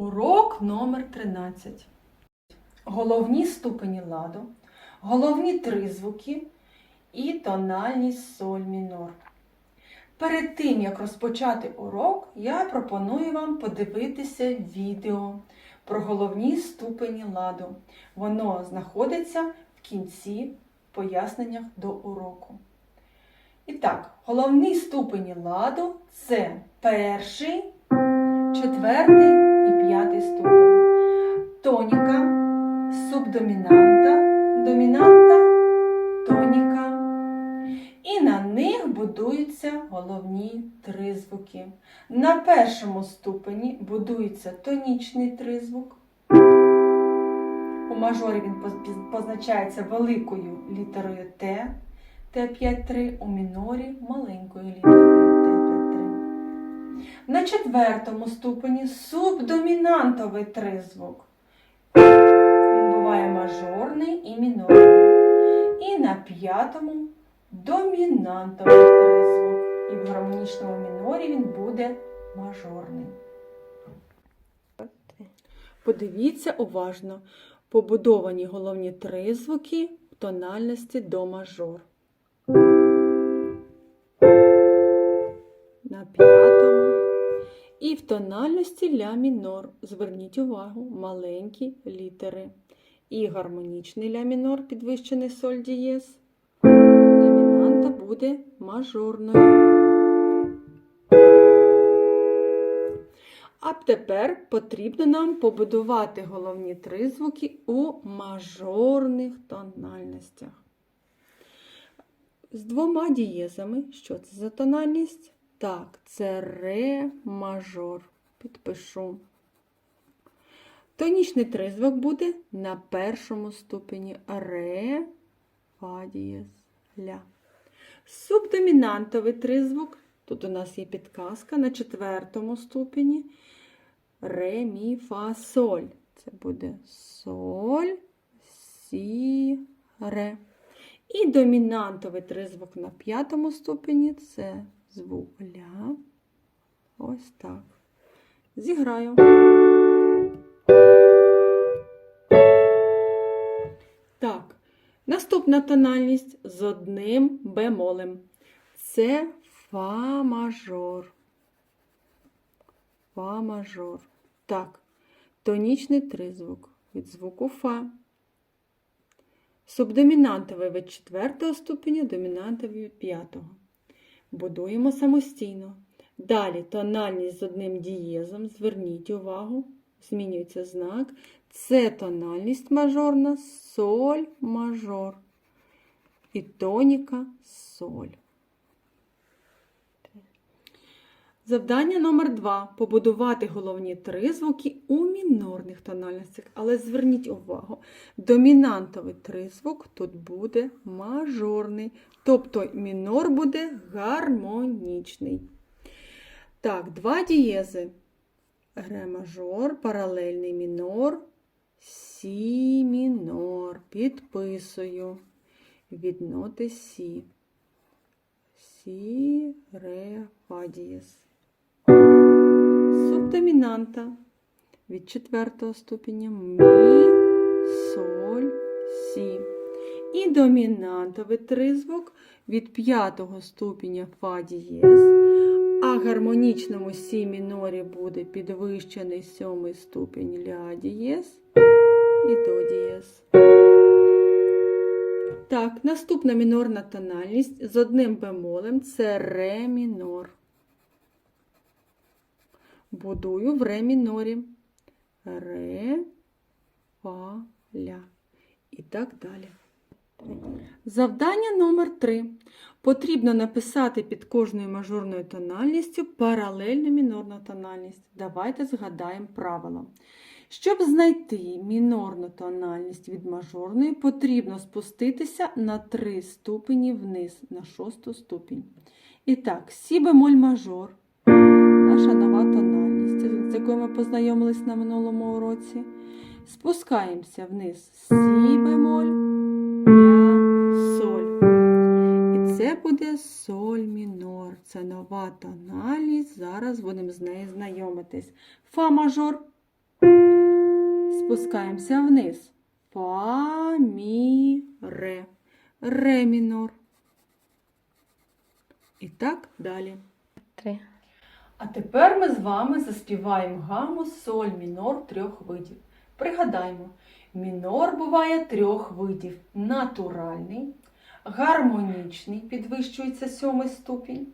Урок номер 13. Головні ступені ладу, головні тризвуки і тональність соль мінор. Перед тим, як розпочати урок, я пропоную вам подивитися відео про головні ступені ладу. Воно знаходиться в кінці поясненнях до уроку. І так, головні ступені ладу це перший, четвертий п'ятий ступень. Тоніка, субдомінанта, домінанта, тоніка. І на них будуються головні тризвуки. На першому ступені будується тонічний тризвук. У мажорі він позначається великою літерою Т, Т5-3, у мінорі маленькою літерою Т5-3. На четвертому ступені субдомінантовий тризвук. Він буває мажорний і мінорний. І на п'ятому домінантовий тризвук. І в гармонічному мінорі він буде мажорний. Подивіться уважно. Побудовані головні тризвуки в тональності до мажор. На п'ятому. І в тональності ля мінор. Зверніть увагу, маленькі літери. І гармонічний ля мінор, підвищений соль дієз. Домінанта буде мажорною. А тепер потрібно нам побудувати головні тризвуки у мажорних тональностях. З двома дієзами. Що це за тональність? Так, це ре мажор. Підпишу. Тонічний тризвук буде на першому ступені ре, фа дієз, ля. Субдомінантовий тризвук. Тут у нас є підказка на четвертому ступені. Ре, мі, фа, соль. Це буде соль, сі, ре. І домінантовий тризвук на п'ятому ступені це звук ля. Ось так. Зіграю. Так, наступна тональність з одним бемолем. Це фа мажор. Фа мажор. Так, тонічний тризвук від звуку фа. Субдомінантовий від четвертого ступеня, домінантовий від п'ятого. Будуємо самостійно. Далі тональність з одним дієзом. Зверніть увагу, змінюється знак. Це тональність мажорна, соль мажор. І тоніка соль. Завдання номер два побудувати головні тризвуки у мінорних тональностях. Але зверніть увагу, домінантовий тризвук тут буде мажорний, тобто мінор буде гармонічний. Так, два дієзи. Ре мажор, паралельний мінор, сі мінор. Підписую від ноти сі. Сі, ре, фа дієз. Субдомінанта від четвертого ступеня мі, соль, сі. І домінантовий тризвук від п'ятого ступеня фа дієз. А гармонічному сі мінорі буде підвищений сьомий ступінь ля дієз і до дієз. Так, наступна мінорна тональність з одним бемолем це ре мінор. Будую в ре мінорі. Ре, фа, ля. І так далі. Завдання номер 3. Потрібно написати під кожною мажорною тональністю паралельну мінорну тональність. Давайте згадаємо правило. Щоб знайти мінорну тональність від мажорної, потрібно спуститися на 3 ступені вниз, на шосту ступінь. І так, сі бемоль мажор, наша нова тональність, з якою ми познайомились на минулому уроці. Спускаємося вниз сі бемоль, ля, соль. І це буде соль мінор. Це нова тональність. Зараз будемо з нею знайомитись. Фа мажор. Спускаємося вниз. Фа, мі, ре. Ре мінор. І так далі. Три. А тепер ми з вами заспіваємо гаму соль мінор трьох видів. Пригадаймо, мінор буває трьох видів: натуральний, гармонічний, підвищується сьомий ступінь,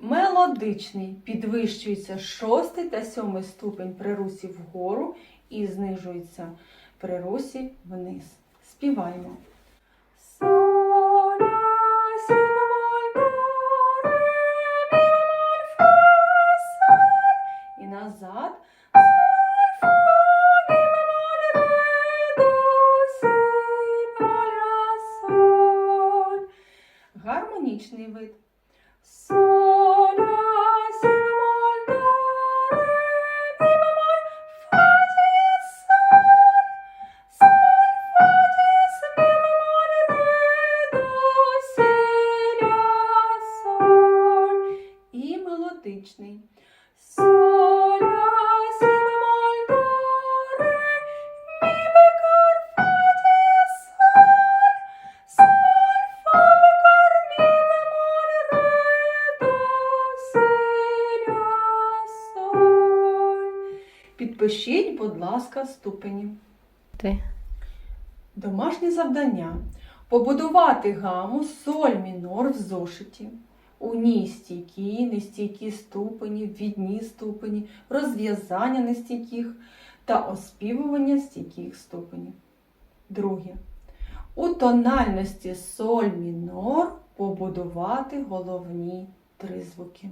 мелодичний, підвищується шостий та сьомий ступінь при русі вгору і знижується при русі вниз. Співаємо. Гармонічний вид. Соль, Підпишіть, будь ласка, ступені. Три. Домашнє завдання. Побудувати гаму соль мінор в зошиті. У ній стійкі, нестійкі ступені, відні ступені, розв'язання нестійких та оспівування стійких ступенів. Друге. У тональності соль мінор побудувати головні три звуки.